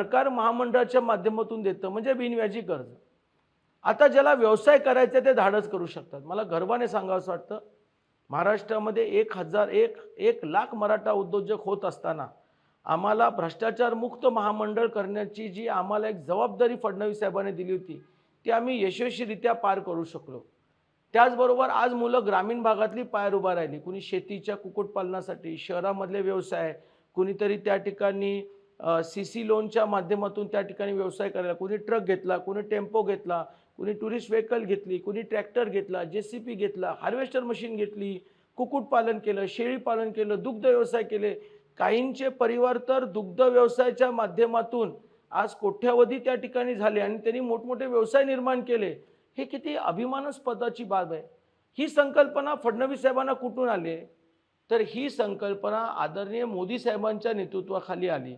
सरकार महामंडळाच्या माध्यमातून देतं म्हणजे बिनव्याजी कर्ज. आता ज्याला व्यवसाय करायचे आहे ते धाडस करू शकतात. मला गर्वाने सांगावंसं वाटतं महाराष्ट्रामध्ये एक हजार एक एक लाख मराठा उद्योजक होत असताना आम्हाला भ्रष्टाचारमुक्त महामंडळ करण्याची जी आम्हाला एक जबाबदारी फडणवीस साहेबांनी दिली होती ती आम्ही यशस्वीरित्या पार करू शकलो. त्याचबरोबर आज मुलं ग्रामीण भागातली पायर उभा राहिली. कुणी शेतीच्या कुक्कुटपालनासाठी शहरामधले व्यवसाय कुणीतरी त्या ठिकाणी सी सी लोनच्या माध्यमातून त्या ठिकाणी व्यवसाय करायला कुणी ट्रक घेतला कुणी टेम्पो घेतला कुणी टुरिस्ट व्हेकल घेतली कुणी ट्रॅक्टर घेतला जे सी पी घेतला हार्वेस्टर मशीन घेतली कुक्कुटपालन केलं शेळीपालन केलं दुग्ध व्यवसाय केले. काहींचे परिवार तर दुग्ध व्यवसायाच्या माध्यमातून आज कोट्यावधी त्या ठिकाणी झाले आणि त्यांनी मोठमोठे व्यवसाय निर्माण केले हे किती अभिमानास्पदाची बाब आहे. ही संकल्पना फडणवीस साहेबांना कुठून आली तर ही संकल्पना आदरणीय मोदी साहेबांच्या नेतृत्वाखाली आली.